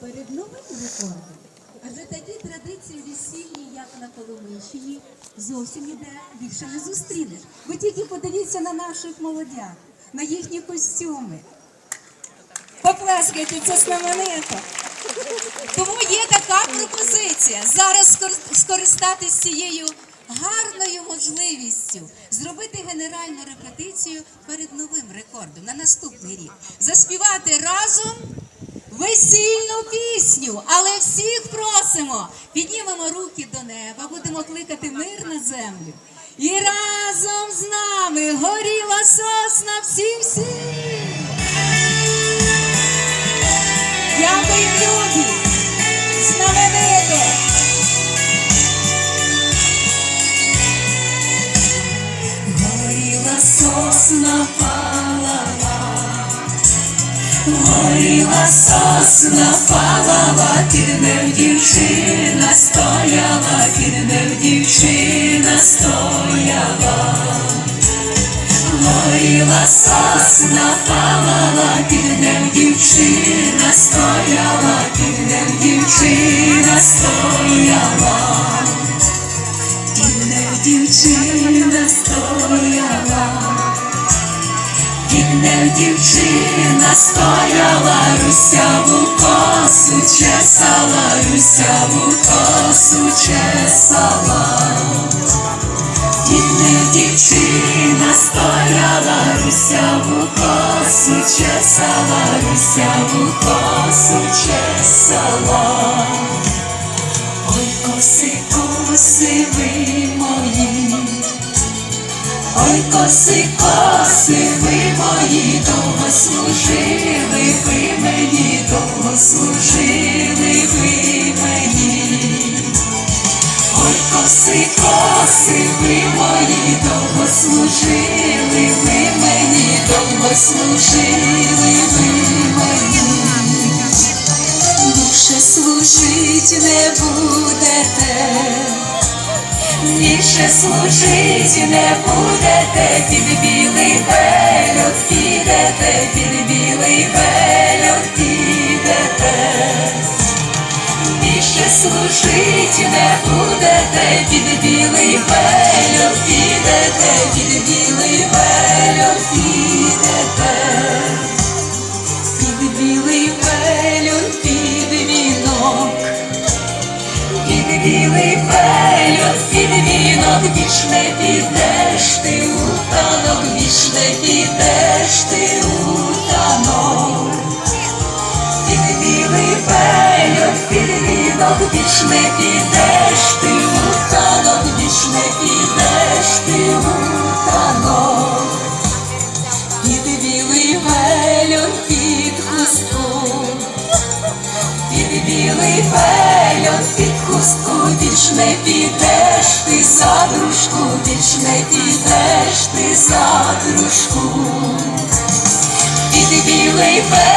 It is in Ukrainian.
перед новим рекордом. Адже такі традиції весільні, як на Коломийщині, зовсім ніде більше не зустрінеш. Ви тільки подивіться на наших молодят, на їхні костюми. Поплескайте, це знаменито. Тому є така пропозиція зараз скор- скористатись цією гарною можливістю зробити генеральну репетицію перед новим рекордом на наступний рік. Заспівати разом весільну пісню. Але всіх просимо, піднімемо руки до неба, будемо кликати мир на землю. І разом з нами горіла сосна всі-всі. Дякую, люди! Знаменито! Горіла сосна горіла сосна палала, під ним дівчина стояла, під ним дівчина стояла. Горіла сосна палала, під ним дівчина стояла, під ним дівчина стояла. Під дівчина стояла. Ним дівчина стояла, русяву косу чесала, русяву косу чесала. Дідне дівчина стояла, русяву косу чесала, русяву косу чесала. Ой, коси, коси ви мої, довго служили ви мені, довго служили ви мені. Ой, коси, коси, ви мої, довго служили ви мені, довго служили ви мені. Більше служить не будете, більше служить не будете, під білий пельот підете, під білий пельот підете. Більше служить не будете, під білий пельот підете, під білий пельот підете, під білий пельот під вінок, під білий пельот під вінок, більш не підеш ти у танок, більш не підеш ти у танок. Під білий пельот, під вінок, більш не підеш ти у танок, більш не підеш ти у танок. Під білий пельот, під хустку, під білий пельот, під хустку, більш не підеш ти за дружку, більш не підеш ти за дружку. Під білий хустку,